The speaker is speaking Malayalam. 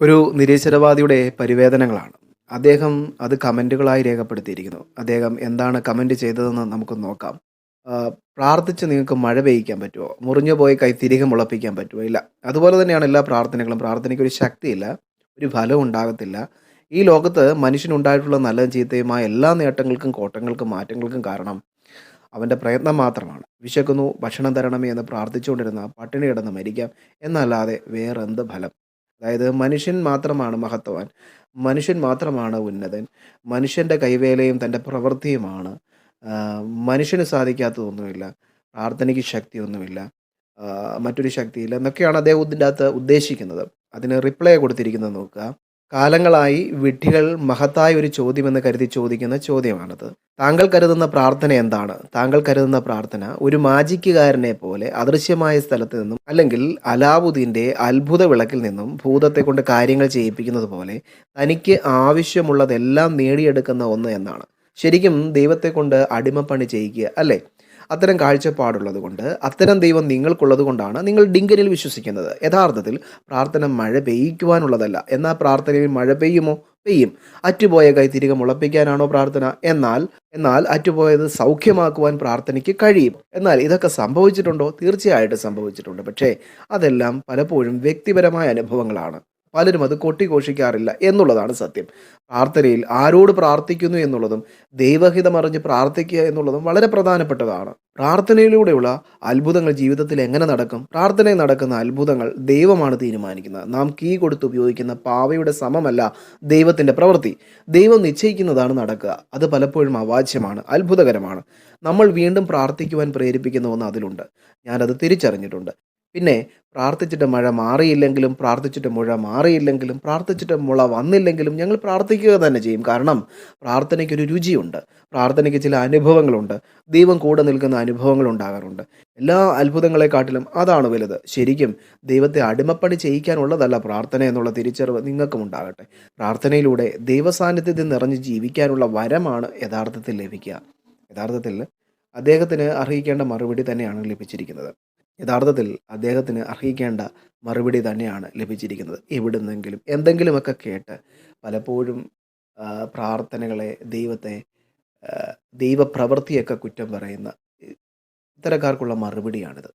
ഒരു നിരീശ്വരവാദിയുടെ പരിവേദനങ്ങളാണ്. അദ്ദേഹം അത് കമന്റുകളായി രേഖപ്പെടുത്തിയിരിക്കുന്നു. അദ്ദേഹം എന്താണ് കമന്റ് ചെയ്തതെന്ന് നമുക്ക് നോക്കാം. പ്രാർത്ഥിച്ച് നിങ്ങൾക്ക് മഴ പെയ്യിക്കാൻ പറ്റുമോ മുറിഞ്ഞു പോയി കൈ തിരികെ മുളപ്പിക്കാൻ പറ്റുമോ ഇല്ല. അതുപോലെ തന്നെയാണ് എല്ലാ പ്രാർത്ഥനകളും. പ്രാർത്ഥനയ്ക്ക് ഒരു ശക്തിയില്ല ഒരു ഫലം ഉണ്ടാകത്തില്ല. ഈ ലോകത്ത് മനുഷ്യനുണ്ടായിട്ടുള്ള നല്ലതും ചീത്തയുമായ എല്ലാ നേട്ടങ്ങൾക്കും കോട്ടങ്ങൾക്കും മാറ്റങ്ങൾക്കും കാരണം അവന്റെ പ്രയത്നം മാത്രമാണ്. വിശക്കുന്നു ഭക്ഷണം തരണമേ എന്ന് പ്രാർത്ഥിച്ചുകൊണ്ടിരുന്ന പട്ടിണി കിടന്ന് മരിക്കാം. എന്നല്ലാതെ വേറെന്ത് ഫലം? അതായത് മനുഷ്യൻ മാത്രമാണ് മഹത്വവാൻ. മനുഷ്യൻ മാത്രമാണ് ഉന്നതൻ. മനുഷ്യന്റെ കൈവേലയും തന്റെ പ്രവൃത്തിയുമാണ്. മനുഷ്യന് സാധിക്കാത്തതൊന്നുമില്ല. പ്രാർത്ഥനയ്ക്ക് ശക്തിയൊന്നുമില്ല. മറ്റൊരു ശക്തിയില്ല. എന്നൊക്കെയാണ് അദ്ദേഹം ഇതിന്റെ അകത്ത് ഉദ്ദേശിക്കുന്നത്. അതിന് റിപ്ലൈ കൊടുത്തിരിക്കുന്നത് നോക്കുക. കാലങ്ങളായി വിഡ്ഢികൾ മഹത്തായ ഒരു ചോദ്യമെന്ന് കരുതി ചോദിക്കുന്ന ചോദ്യമാണത്. താങ്കൾ കരുതുന്ന പ്രാർത്ഥന എന്താണ്? താങ്കൾ കരുതുന്ന പ്രാർത്ഥന ഒരു മാജിക്കുകാരനെ പോലെ അദൃശ്യമായ സ്ഥലത്ത് നിന്നും അല്ലെങ്കിൽ അലാവുദ്ദീന്റെ അത്ഭുത വിളക്കിൽ നിന്നും ഭൂതത്തെ കൊണ്ട് കാര്യങ്ങൾ ചെയ്യിപ്പിക്കുന്നത് പോലെ തനിക്ക് ആവശ്യമുള്ളതെല്ലാം നേടിയെടുക്കുന്ന ഒന്ന് എന്നാണ്. ശരിക്കും ദൈവത്തെ കൊണ്ട് അടിമപ്പണി ചെയ്യിക്കുക അല്ലേ? അത്തരം കാഴ്ചപ്പാടുള്ളത് കൊണ്ട് അത്തരം ദൈവം നിങ്ങൾക്കുള്ളത് കൊണ്ടാണ് നിങ്ങൾ ഡിങ്കനിൽ വിശ്വസിക്കുന്നത്. യഥാർത്ഥത്തിൽ പ്രാർത്ഥന മഴ പെയ്യിക്കുവാനുള്ളതല്ല. എന്നാൽ പ്രാർത്ഥനയിൽ മഴ പെയ്യുമോ? പെയ്യും. അറ്റുപോയ കൈ തിരികെ മുളപ്പിക്കാനാണോ പ്രാർത്ഥന? എന്നാൽ എന്നാൽ അറ്റുപോയത് സൗഖ്യമാക്കുവാൻ പ്രാർത്ഥനയ്ക്ക് കഴിയും. എന്നാൽ ഇതൊക്കെ സംഭവിച്ചിട്ടുണ്ടോ? തീർച്ചയായിട്ടും സംഭവിച്ചിട്ടുണ്ട്. പക്ഷേ അതെല്ലാം പലപ്പോഴും വ്യക്തിപരമായ അനുഭവങ്ങളാണ്. പലരും അത് കൊട്ടിഘോഷിക്കാറില്ല എന്നുള്ളതാണ് സത്യം. പ്രാർത്ഥനയിൽ ആരോട് പ്രാർത്ഥിക്കുന്നു എന്നുള്ളതും ദൈവഹിതം അറിഞ്ഞ് പ്രാർത്ഥിക്കുക എന്നുള്ളതും വളരെ പ്രധാനപ്പെട്ടതാണ്. പ്രാർത്ഥനയിലൂടെയുള്ള അത്ഭുതങ്ങൾ ജീവിതത്തിൽ എങ്ങനെ നടക്കും? പ്രാർത്ഥനയിൽ നടക്കുന്ന അത്ഭുതങ്ങൾ ദൈവമാണ് തീരുമാനിക്കുന്നത്. നാം കീ കൊടുത്ത് ഉപയോഗിക്കുന്ന പാവയുടെ സമമല്ല ദൈവത്തിന്റെ പ്രവൃത്തി. ദൈവം നിശ്ചയിക്കുന്നതാണ് നടക്കുക. അത് പലപ്പോഴും അവാച്യമാണ് അത്ഭുതകരമാണ്. നമ്മൾ വീണ്ടും പ്രാർത്ഥിക്കുവാൻ പ്രേരിപ്പിക്കുന്ന ഒന്ന് അതിലുണ്ട്. ഞാനത് തിരിച്ചറിഞ്ഞിട്ടുണ്ട്. പിന്നെ പ്രാർത്ഥിച്ചിട്ട് മഴ മാറിയില്ലെങ്കിലും പ്രാർത്ഥിച്ചിട്ട് മുഴ മാറിയില്ലെങ്കിലും പ്രാർത്ഥിച്ചിട്ട് മുള വന്നില്ലെങ്കിലും ഞങ്ങൾ പ്രാർത്ഥിക്കുക തന്നെ ചെയ്യും. കാരണം പ്രാർത്ഥനയ്ക്കൊരു രുചിയുണ്ട് പ്രാർത്ഥനയ്ക്ക് ചില അനുഭവങ്ങളുണ്ട് ദൈവം കൂടെ നിൽക്കുന്ന അനുഭവങ്ങൾ ഉണ്ടാകാറുണ്ട്. എല്ലാ അത്ഭുതങ്ങളെക്കാട്ടിലും അതാണ് വലുത്. ശരിക്കും ദൈവത്തെ അടിമപ്പണി ചെയ്യിക്കാനുള്ളതല്ല പ്രാർത്ഥന എന്നുള്ള തിരിച്ചറിവ് നിങ്ങൾക്കും ഉണ്ടാകട്ടെ. പ്രാർത്ഥനയിലൂടെ ദൈവസാന്നിധ്യത്തിൽ നിറഞ്ഞ് ജീവിക്കാനുള്ള വരമാണ് യഥാർത്ഥത്തിൽ ലഭിക്കുക. യഥാർത്ഥത്തിൽ അദ്ദേഹത്തിന് അർഹിക്കേണ്ട മറുപടി തന്നെയാണ് ലഭിച്ചിരിക്കുന്നത്. യഥാർത്ഥത്തിൽ അദ്ദേഹത്തിന് അർഹിക്കേണ്ട മറുപടി തന്നെയാണ് ലഭിച്ചിരിക്കുന്നത്. എവിടുന്നെങ്കിലും എന്തെങ്കിലുമൊക്കെ കേട്ട് പലപ്പോഴും പ്രാർത്ഥനകളെ ദൈവത്തെ ദൈവപ്രവൃത്തിയൊക്കെ കുറ്റം പറയുന്ന ഇത്തരക്കാർക്കുള്ള മറുപടിയാണിത്.